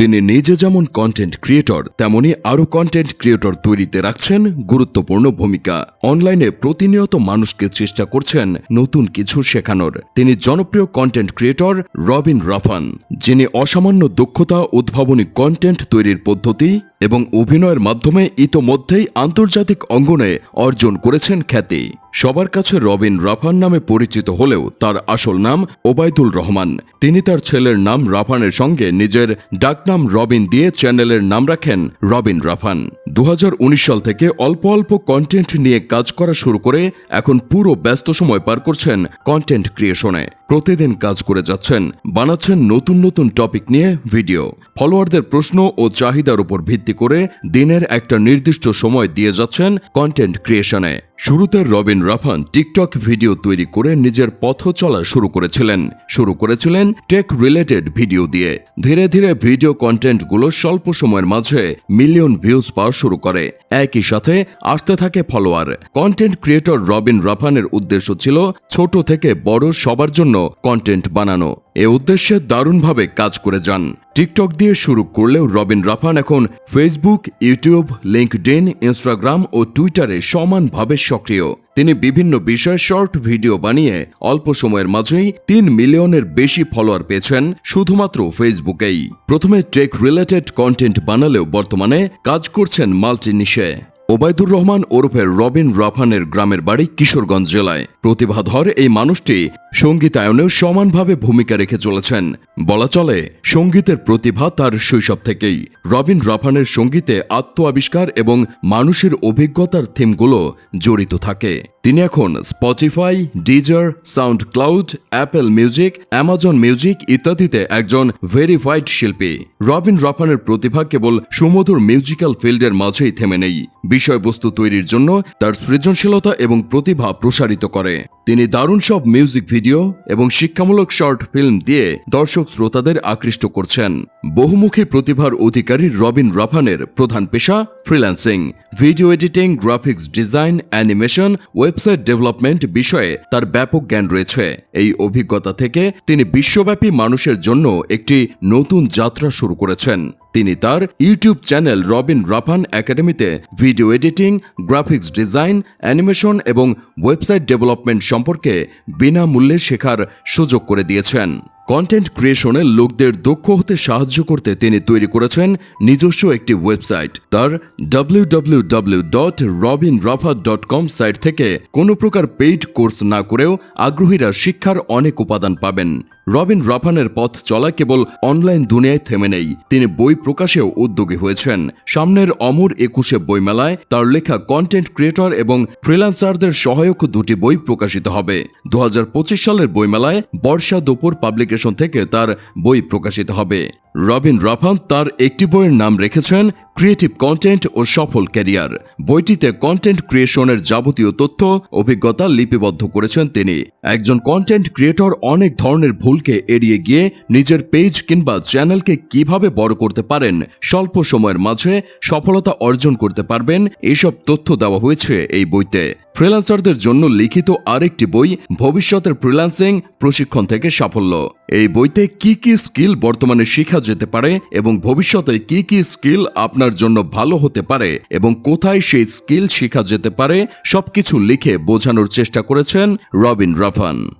তিনি নিজে যেমন কন্টেন্ট ক্রিয়েটর তেমনি আরও কন্টেন্ট ক্রিয়েটর তৈরিতে রাখছেন গুরুত্বপূর্ণ ভূমিকা। অনলাইনে প্রতিনিয়ত মানুষকে চেষ্টা করছেন নতুন কিছু শেখানোর। তিনি জনপ্রিয় কন্টেন্ট ক্রিয়েটর রবিন রাফান, যিনি অসামান্য দক্ষতা উদ্ভাবনী কন্টেন্ট তৈরির পদ্ধতি এবং অভিনয়ের মাধ্যমে ইতোমধ্যেই আন্তর্জাতিক অঙ্গনে অর্জন করেছেন খ্যাতি। সবার কাছে রবিন রাফান নামে পরিচিত হলেও তার আসল নাম ওবায়দুল রহমান। তিনি তার ছেলের নাম রাফানের সঙ্গে নিজের ডাকনাম রবিন দিয়ে চ্যানেলের নাম রাখেন রবিন রাফান। দু হাজার উনিশ সাল থেকে অল্প অল্প কন্টেন্ট নিয়ে কাজ করা শুরু করে এখন পুরো ব্যস্ত সময় পার করছেন কন্টেন্ট ক্রিয়েশনে প্রতিদিন কাজ করে যাচ্ছেন, বানাচ্ছেন নতুন নতুন টপিক নিয়ে ভিডিও ফলোয়ারদের প্রশ্ন ও চাহিদার উপর ভিত্তি করে দিনের একটা নির্দিষ্ট সময় দিয়ে যাচ্ছেন কন্টেন্ট ক্রিয়েশনে শুরুতে রবিন রাফান টিকটক ভিডিও তৈরি করে নিজের পথ চলা শুরু করেছিলেন। শুরু করেছিলেন টেক রিলেটেড ভিডিও দিয়ে। ধীরে ধীরে ভিডিও কন্টেন্টগুলো স্বল্প সময়ের মাঝে মিলিয়ন ভিউজ পাওয়া শুরু করে। একই সাথে আসতে থাকে ফলোয়ার কন্টেন্ট ক্রিয়েটর রবিন রাফানের উদ্দেশ্য ছিল ছোট থেকে বড় সবার জন্য কন্টেন্ট বানানো। এ উদ্দেশ্যে দারুণভাবে কাজ করে যান। টিকটক দিয়ে শুরু করলেও রবিন রাফান এখন ফেসবুক ইউটিউব লিঙ্কডিন ইনস্টাগ্রাম ও টুইটারে সমানভাবে সক্রিয়। তিনি বিভিন্ন বিষয়ে শর্ট ভিডিও বানিয়ে অল্প সময়ের মাঝেই তিন মিলিয়নের বেশি ফলোয়ার পেয়েছেন শুধুমাত্র ফেসবুকেই প্রথমে টেক রিলেটেড কন্টেন্ট বানালেও বর্তমানে কাজ করছেন মাল্টি নিশে ওবায়দুর রহমান ওরফের রবিন রাফানের গ্রামের বাড়ি কিশোরগঞ্জ জেলায়। প্রতিভাধর এই মানুষটি সঙ্গীতায়নেও সমানভাবে ভূমিকা রেখে চলেছেন। বলা চলে, সঙ্গীতের প্রতিভা তার শৈশব থেকেই। রবিন রাফানের সঙ্গীতে আত্ম আবিষ্কার এবং মানুষের অভিজ্ঞতার থিমগুলো জড়িত থাকে। তিনি এখন Spotify Deezer SoundCloud Apple Music Amazon Music ইত্যাদিতে একজন ভেরিফাইড শিল্পী। রবিন রাফানের প্রতিভা কেবল সুমধুর মিউজিক্যাল ফিল্ডের মাঝেই থেমে নেই। বিষয়বস্তু তৈরির জন্য তার সৃজনশীলতা এবং প্রতিভা প্রসারিত করে। তিনি দারুণ সব মিউজিক ভিডিও এবং শিক্ষামূলক শর্ট ফিল্ম দিয়ে দর্শক শ্রোতাদের আকৃষ্ট করছেন। বহুমুখী প্রতিভার অধিকারী রবিন রাফানের প্রধান পেশা freelancing video editing graphics design animation website development বিষয়ে তার ব্যাপক জ্ঞান রয়েছে। এই অভিজ্ঞতা থেকে তিনি বিশ্বব্যাপী মানুষের জন্য একটি নতুন যাত্রা শুরু করেছেন। তিনি তার ইউটিউব চ্যানেল রবিন রাফান একাডেমিতে video editing, graphics design, animation এবং ওয়েবসাইট ডেভেলপমেন্ট সম্পর্কে বিনামূল্যে শেখার সুযোগ করে দিয়েছেন। কন্টেন্ট ক্রিয়েশনে লোকদের দক্ষ হতে সাহায্য করতে তিনি তৈরি করেছেন নিজস্ব একটি ওয়েবসাইট তার ডাব্লিউ সাইট থেকে কোনো প্রকার পেইড কোর্স না করেও আগ্রহীরা শিক্ষার অনেক উপাদান পাবেন। রবিন রাফানের পথ চলা কেবল অনলাইন দুনিয়ায় থেমে নেই। তিনি বই প্রকাশেও উদ্যোগী হয়েছেন। সামনের অমর একুশে বইমেলায় তার লেখা কন্টেন্ট ক্রিয়েটর এবং ফ্রিল্যান্সারদের সহায়ক দুটি বই প্রকাশিত হবে। দু হাজার পঁচিশ সালের বইমেলায় বর্ষা দুপুর পাবলিকেশন থেকে তার বই প্রকাশিত হবে। রবিন রাফান তার একটি বইয়ের নাম রেখেছেন ক্রিয়েটিভ কন্টেন্ট ও সফল ক্যারিয়ার বইটিতে কন্টেন্ট ক্রিয়েশনের যাবতীয় তথ্য, অভিজ্ঞতা লিপিবদ্ধ করেছেন তিনি। একজন কন্টেন্ট ক্রিয়েটর অনেক ধরনের ভুলকে এড়িয়ে গিয়ে নিজের পেজ কিংবা চ্যানেলকে কীভাবে বড় করতে পারেন, স্বল্প সময়ের মাঝে সফলতা অর্জন করতে পারবেন, এসব তথ্য দেওয়া হয়েছে এই বইতে। ফ্রিল্যান্সারদের জন্য লিখিত আরেকটি বই, ভবিষ্যতের ফ্রিল্যান্সিং প্রশিক্ষণ থেকে সাফল্য। এই বইতে কি কি স্কিল বর্তমানে শেখা যেতে পারে এবং ভবিষ্যতে কি কি স্কিল আপনার জন্য ভালো হতে পারে এবং কোথায় সেই স্কিল শেখা যেতে পারে, সবকিছু লিখে বোঝানোর চেষ্টা করেছেন রবিন রাফান।